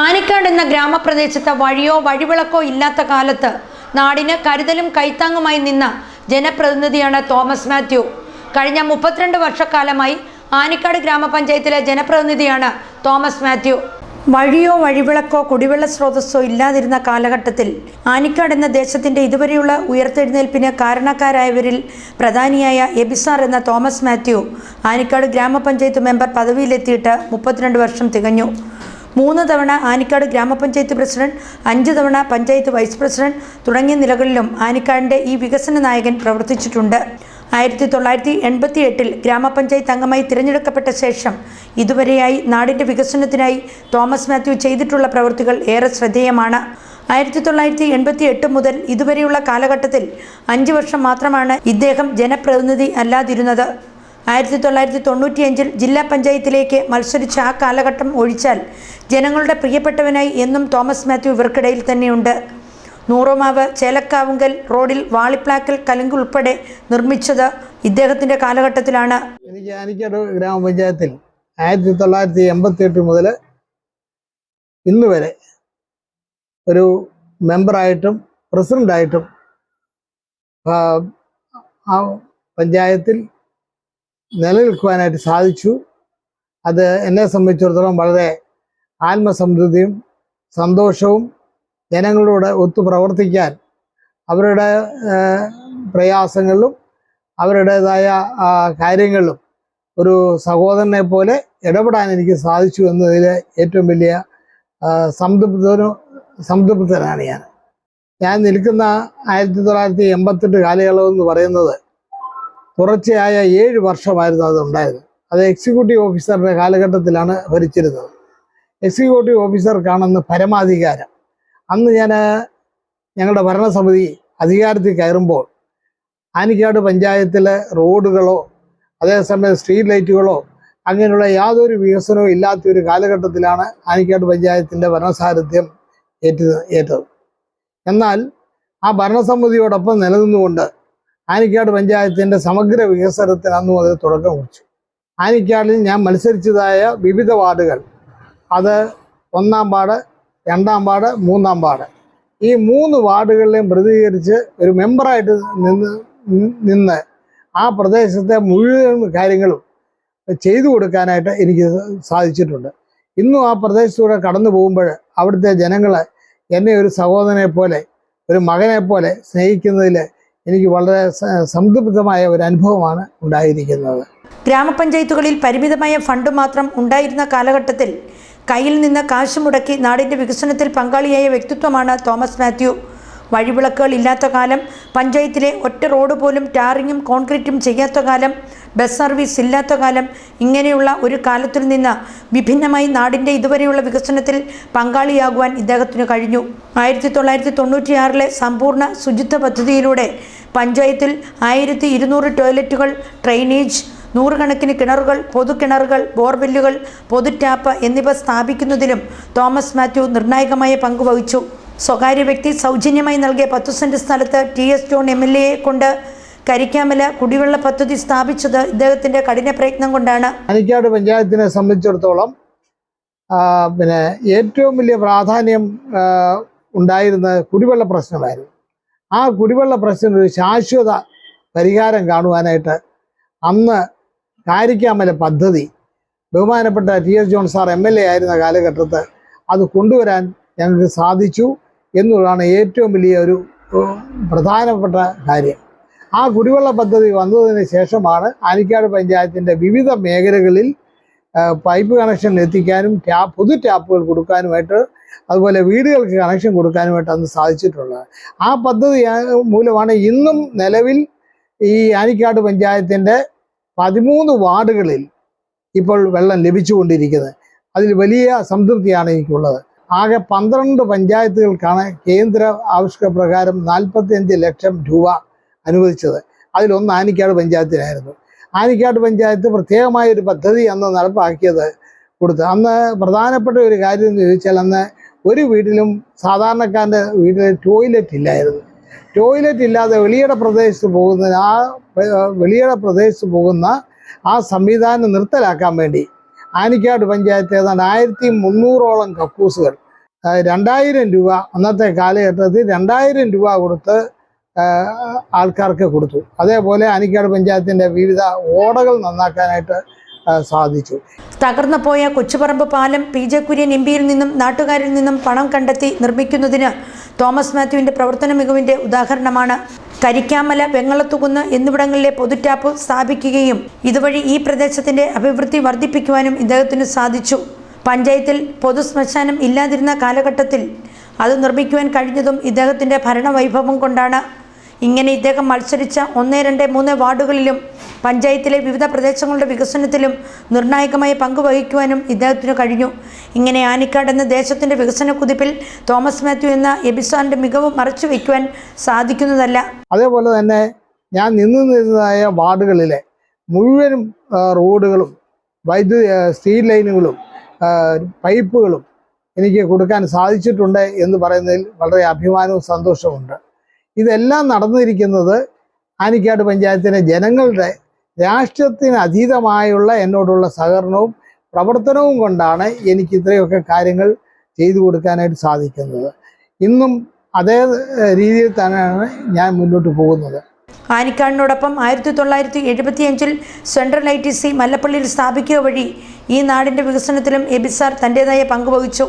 ആനിക്കാട് എന്ന ഗ്രാമപ്രദേശത്ത് വഴിയോ വഴിവിളക്കോ ഇല്ലാത്ത കാലത്ത് നാടിന് കരുതലും കൈത്താങ്ങുമായി നിന്ന ജനപ്രതിനിധിയാണ് തോമസ് മാത്യു. കഴിഞ്ഞ മുപ്പത്തിരണ്ട് വർഷക്കാലമായി ആനിക്കാട് ഗ്രാമപഞ്ചായത്തിലെ ജനപ്രതിനിധിയാണ് തോമസ് മാത്യു. വഴിയോ വഴിവിളക്കോ കുടിവെള്ള സ്രോതസ്സോ ഇല്ലാതിരുന്ന കാലഘട്ടത്തിൽ ആനിക്കാട് എന്ന ദേശത്തിന്റെ ഇതുവരെയുള്ള ഉയർത്തെഴുന്നേൽപ്പിന് കാരണക്കാരായവരിൽ പ്രധാനിയായ എബിസാർ എന്ന തോമസ് മാത്യു ആനിക്കാട് ഗ്രാമപഞ്ചായത്ത് മെമ്പർ പദവിയിലെത്തിയിട്ട് മുപ്പത്തിരണ്ട് വർഷം തികഞ്ഞു. മൂന്ന് തവണ ആനിക്കാട് ഗ്രാമപഞ്ചായത്ത് പ്രസിഡന്റ് അഞ്ച് തവണ പഞ്ചായത്ത് വൈസ് പ്രസിഡന്റ് തുടങ്ങിയ നിലകളിലും ആനിക്കാടിന്റെ ഈ വികസന നായകൻ പ്രവർത്തിച്ചിട്ടുണ്ട്. ആയിരത്തി തൊള്ളായിരത്തി എൺപത്തി എട്ടിൽ ഗ്രാമപഞ്ചായത്ത് അംഗമായി തിരഞ്ഞെടുക്കപ്പെട്ട ശേഷം ഇതുവരെയായി നാടിന്റെ വികസനത്തിനായി തോമസ് മാത്യു ചെയ്തിട്ടുള്ള പ്രവൃത്തികൾ ഏറെ ശ്രദ്ധേയമാണ്. ആയിരത്തി തൊള്ളായിരത്തി എൺപത്തി എട്ട് മുതൽ ഇതുവരെയുള്ള കാലഘട്ടത്തിൽ അഞ്ച് വർഷം മാത്രമാണ് ഇദ്ദേഹം ജനപ്രതിനിധി അല്ലാതിരുന്നത്. ആയിരത്തി തൊള്ളായിരത്തി തൊണ്ണൂറ്റിയഞ്ചിൽ ജില്ലാ പഞ്ചായത്തിലേക്ക് മത്സരിച്ച ആ കാലഘട്ടം ഒഴിച്ചാൽ ജനങ്ങളുടെ പ്രിയപ്പെട്ടവനായി എന്നും തോമസ് മാത്യു ഇവർക്കിടയിൽ തന്നെയുണ്ട്. നൂറുമാവ് ചേലക്കാവുങ്കൽ റോഡിൽ വാളിപ്ലാക്കൽ കലുങ്ക് ഉൾപ്പെടെ നിർമ്മിച്ചത് ഇദ്ദേഹത്തിന്റെ കാലഘട്ടത്തിലാണ്. എനിക്ക് ഗ്രാമപഞ്ചായത്തിൽ ആയിരത്തി തൊള്ളായിരത്തി എൺപത്തി എട്ട് മുതൽ ഇന്ന് വരെ ഒരു മെമ്പറായിട്ടും പ്രസിഡന്റായിട്ടും ആ പഞ്ചായത്തിൽ നിലനിൽക്കുവാനായിട്ട് സാധിച്ചു. അത് എന്നെ സംബന്ധിച്ചിടത്തോളം വളരെ ആത്മസംതൃപ്തിയും സന്തോഷവും ജനങ്ങളോട് ഒത്തു പ്രവർത്തിക്കാൻ അവരുടെ പ്രയാസങ്ങളിലും അവരുടേതായ കാര്യങ്ങളിലും ഒരു സഹോദരനെ പോലെ ഇടപെടാൻ എനിക്ക് സാധിച്ചു എന്നതിൽ ഏറ്റവും വലിയ സംതൃപ്തനും സംതൃപ്തനാണ് ഞാൻ. ഞാൻ നിൽക്കുന്ന ആയിരത്തി തൊള്ളായിരത്തി എൺപത്തെട്ട് കാലയളവ് എന്ന് പറയുന്നത് തുടർച്ചയായ ഏഴ് വർഷമായിരുന്നു അത് ഉണ്ടായത് അത് എക്സിക്യൂട്ടീവ് ഓഫീസറുടെ കാലഘട്ടത്തിലാണ് ഭരിച്ചിരുന്നത്. എക്സിക്യൂട്ടീവ് ഓഫീസർക്കാണെന്ന് പരമാധികാരം. അന്ന് ഞാൻ ഞങ്ങളുടെ ഭരണസമിതി അധികാരത്തിൽ കയറുമ്പോൾ ആനിക്കാട് പഞ്ചായത്തിലെ റോഡുകളോ അതേസമയം സ്ട്രീറ്റ് ലൈറ്റുകളോ അങ്ങനെയുള്ള യാതൊരു വികസനവും ഇല്ലാത്ത ഒരു കാലഘട്ടത്തിലാണ് ആനിക്കാട് പഞ്ചായത്തിന്റെ ഭരണസാരഥ്യം ഏറ്റത് ഏറ്റത്. എന്നാൽ ആ ഭരണസമിതിയോടൊപ്പം നിലനിന്നുകൊണ്ട് ആനിക്കാട് പഞ്ചായത്തിന്റെ സമഗ്ര വികസനത്തിന് അന്നും മുതൽ തുടക്കം കുറിച്ചു. ആനിക്കാടിൽ ഞാൻ മത്സരിച്ചതായ വിവിധ വാർഡുകൾ. അത് ഒന്നാം വാർഡ് രണ്ടാം വാർഡ് മൂന്നാം വാർഡ്. ഈ മൂന്ന് വാർഡുകളിലെയും പ്രതികരിച്ച് ഒരു മെമ്പറായിട്ട് നിന്ന് നിന്ന് ആ പ്രദേശത്തെ മുഴുവൻ കാര്യങ്ങളും ചെയ്തു കൊടുക്കാനായിട്ട് എനിക്ക് സാധിച്ചിട്ടുണ്ട്. ഇന്നും ആ പ്രദേശത്തൂടെ കടന്നു പോകുമ്പോൾ അവിടുത്തെ ജനങ്ങൾ എന്നെ ഒരു സഹോദരനെ പോലെ ഒരു മകനെ പോലെ സ്നേഹിക്കുന്നതിൽ എനിക്ക് വളരെ സംതൃപ്തമായ ഒരു അനുഭവമാണ് ഉണ്ടായിരിക്കുന്നത്. ഗ്രാമപഞ്ചായത്തുകളിൽ പരിമിതമായ ഫണ്ട് മാത്രം ഉണ്ടായിരുന്ന കാലഘട്ടത്തിൽ കയ്യിൽ നിന്ന് കാശ് മുടക്കി നാടിന്റെ വികസനത്തിൽ പങ്കാളിയായ വ്യക്തിത്വമാണ് തോമസ് മാത്യു. വഴിവിളക്കുകൾ ഇല്ലാത്ത കാലം പഞ്ചായത്തിലെ ഒറ്റ റോഡ് പോലും ടാറിങ്ങും കോൺക്രീറ്റും ചെയ്യാത്ത കാലം ബസ് സർവീസ് ഇല്ലാത്ത കാലം ഇങ്ങനെയുള്ള ഒരു കാലത്തിൽ നിന്ന് വിഭിന്നമായി നാടിന്റെ ഇതുവരെയുള്ള വികസനത്തിൽ പങ്കാളിയാകുവാൻ ഇദ്ദേഹത്തിന് കഴിഞ്ഞു. ആയിരത്തി തൊള്ളായിരത്തി തൊണ്ണൂറ്റിയാറിലെ സമ്പൂർണ ശുചിത്വ പദ്ധതിയിലൂടെ പഞ്ചായത്തിൽ ആയിരത്തി ഇരുന്നൂറ് ടോയ്ലറ്റുകൾ ഡ്രെയിനേജ് നൂറുകണക്കിന് കിണറുകൾ പൊതുകിണറുകൾ ബോർവെല്ലുകൾ പൊതു ടാപ്പ് എന്നിവ സ്ഥാപിക്കുന്നതിലും തോമസ് മാത്യു നിർണായകമായ പങ്കുവഹിച്ചു സ്വകാര്യ വ്യക്തി സൗജന്യമായി നൽകിയ പത്തു സെന്റ് സ്ഥലത്ത് T S John M L എയെ കൊണ്ട് കരിക്കാമല കുടിവെള്ള പദ്ധതി സ്ഥാപിച്ചത് ഇദ്ദേഹത്തിന്റെ കഠിന പ്രയത്നം കൊണ്ടാണ്. അനിക്കാട് പഞ്ചായത്തിനെ സംബന്ധിച്ചിടത്തോളം പിന്നെ ഏറ്റവും വലിയ പ്രാധാന്യം ഉണ്ടായിരുന്ന കുടിവെള്ള പ്രശ്നമായിരുന്നു. ആ കുടിവെള്ള പ്രശ്നം ഒരു ശാശ്വത പരിഹാരം കാണുവാനായിട്ട് അന്ന് കാരിക്കാമല പദ്ധതി ബഹുമാനപ്പെട്ട T S John sir M L A ആയിരുന്ന കാലഘട്ടത്ത് അത് കൊണ്ടുവരാൻ ഞങ്ങൾക്ക് സാധിച്ചു എന്നുള്ളതാണ് ഏറ്റവും വലിയ ഒരു പ്രധാനപ്പെട്ട കാര്യം. ആ കുടിവെള്ള പദ്ധതി വന്നതിന് ശേഷമാണ് ആനിക്കാട് പഞ്ചായത്തിന്റെ വിവിധ മേഖലകളിൽ പൈപ്പ് കണക്ഷൻ എത്തിക്കാനും ടാപ്പ് പൊതു ടാപ്പുകൾ കൊടുക്കാനുമായിട്ട് അതുപോലെ വീടുകൾക്ക് കണക്ഷൻ കൊടുക്കാനുമായിട്ട് അന്ന് സാധിച്ചിട്ടുള്ളത്. ആ പദ്ധതി മൂലമാണ് ഇന്നും നിലവിൽ ഈ ആനിക്കാട് പഞ്ചായത്തിന്റെ പതിമൂന്ന് വാർഡുകളിൽ ഇപ്പോൾ വെള്ളം ലഭിച്ചുകൊണ്ടിരിക്കുന്നത്. അതിൽ വലിയ സംതൃപ്തിയാണ് എനിക്കുള്ളത്. ആകെ പന്ത്രണ്ട് പഞ്ചായത്തുകൾക്കാണ് കേന്ദ്ര ആവിഷ്കാര പ്രകാരം നാൽപ്പത്തിയഞ്ച് ലക്ഷം രൂപ അനുവദിച്ചത്. അതിലൊന്ന് ആനിക്കാട് പഞ്ചായത്തിലായിരുന്നു. ആനിക്കാട് പഞ്ചായത്ത് പ്രത്യേകമായ ഒരു പദ്ധതി അന്ന് നടപ്പാക്കിയത് കൊടുത്ത്. അന്ന് പ്രധാനപ്പെട്ട ഒരു കാര്യം എന്ന് ചോദിച്ചാൽ അന്ന് ഒരു വീട്ടിലും സാധാരണക്കാരന്റെ വീട്ടിൽ ടോയ്ലറ്റ് ഇല്ലായിരുന്നു. ടോയ്ലറ്റ് ഇല്ലാതെ വെളിയുടെ പ്രദേശത്ത് പോകുന്ന ആ വെളിയുടെ പ്രദേശത്ത് പോകുന്ന ആ സംവിധാനം നിർത്തലാക്കാൻ വേണ്ടി ആനിക്കാട് പഞ്ചായത്ത് ഏതാണ്ട് ആയിരത്തി മുന്നൂറോളം കക്കൂസുകൾ രണ്ടായിരം രൂപ അന്നത്തെ കാലഘട്ടത്തിൽ രണ്ടായിരം രൂപ കൊടുത്ത് ആൾക്കാർക്ക് കൊടുത്തു. അതേപോലെ ആനിക്കാട് പഞ്ചായത്തിന്റെ വിവിധ ഓടകൾ നന്നാക്കാനായിട്ട് സാധിച്ചു. തകർന്നു പോയ കൊച്ചുപറമ്പ് പാലം പി ജെ കുര്യൻ എം പിയിൽ നിന്നും നാട്ടുകാരിൽ നിന്നും പണം കണ്ടെത്തി നിർമ്മിക്കുന്നതിന് തോമസ് മാത്യുവിന്റെ പ്രവർത്തന മികവിന്റെ ഉദാഹരണമാണ്. കരിക്കാമല വെങ്ങളത്തുകുന്ന് എന്നിവിടങ്ങളിലെ പൊതുറ്റാപ്പ് സ്ഥാപിക്കുകയും ഇതുവഴി ഈ പ്രദേശത്തിന്റെ അഭിവൃദ്ധി വർദ്ധിപ്പിക്കുവാനും ഇദ്ദേഹത്തിന് സാധിച്ചു. പഞ്ചായത്തിൽ പൊതു ഇല്ലാതിരുന്ന കാലഘട്ടത്തിൽ അത് നിർമ്മിക്കുവാൻ കഴിഞ്ഞതും ഇദ്ദേഹത്തിന്റെ ഭരണവൈഭവം കൊണ്ടാണ്. ഇങ്ങനെ ഇദ്ദേഹം മത്സരിച്ച ഒന്ന് രണ്ട് മൂന്ന് വാർഡുകളിലും പഞ്ചായത്തിലെ വിവിധ പ്രദേശങ്ങളുടെ വികസനത്തിലും നിർണായകമായി പങ്കുവഹിക്കുവാനും ഇദ്ദേഹത്തിന് കഴിഞ്ഞു. ഇങ്ങനെ ആനിക്കാട് എന്ന ദേശത്തിന്റെ വികസന കുതിപ്പിൽ തോമസ് മാത്യു എന്ന എബിസാറിന്റെ മികവ് മറച്ചു വയ്ക്കുവാൻ സാധിക്കുന്നതല്ല. അതേപോലെ തന്നെ ഞാൻ നിന്നു നിന്നതായ വാർഡുകളിലെ മുഴുവനും റോഡുകളും വൈദ്യുതി സ്റ്റീൽ ലൈനുകളും പൈപ്പുകളും എനിക്ക് കൊടുക്കാൻ സാധിച്ചിട്ടുണ്ട് എന്ന് പറയുന്നതിൽ വളരെ അഭിമാനവും സന്തോഷവുമുണ്ട്. ഇതെല്ലാം നടന്നിരിക്കുന്നത് ആനിക്കാട് പഞ്ചായത്തിലെ ജനങ്ങളുടെ രാഷ്ട്രത്തിന് അതീതമായുള്ള എന്നോടുള്ള സഹകരണവും പ്രവർത്തനവും കൊണ്ടാണ് എനിക്ക് ഇത്രയൊക്കെ കാര്യങ്ങൾ ചെയ്തു കൊടുക്കാനായിട്ട് സാധിക്കുന്നത്. ഇന്നും അതേ രീതിയിൽ തന്നെയാണ് ഞാൻ മുന്നോട്ട് പോകുന്നത്. ആനിക്കാടിനോടൊപ്പം ആയിരത്തി തൊള്ളായിരത്തി എഴുപത്തിയഞ്ചിൽ സെൻട്രൽ ഐ ടി സി മല്ലപ്പള്ളിയിൽ സ്ഥാപിക്കുക വഴി ഈ നാടിന്റെ വികസനത്തിലും എബിസാർ തന്റെതായ പങ്ക് വഹിച്ചു.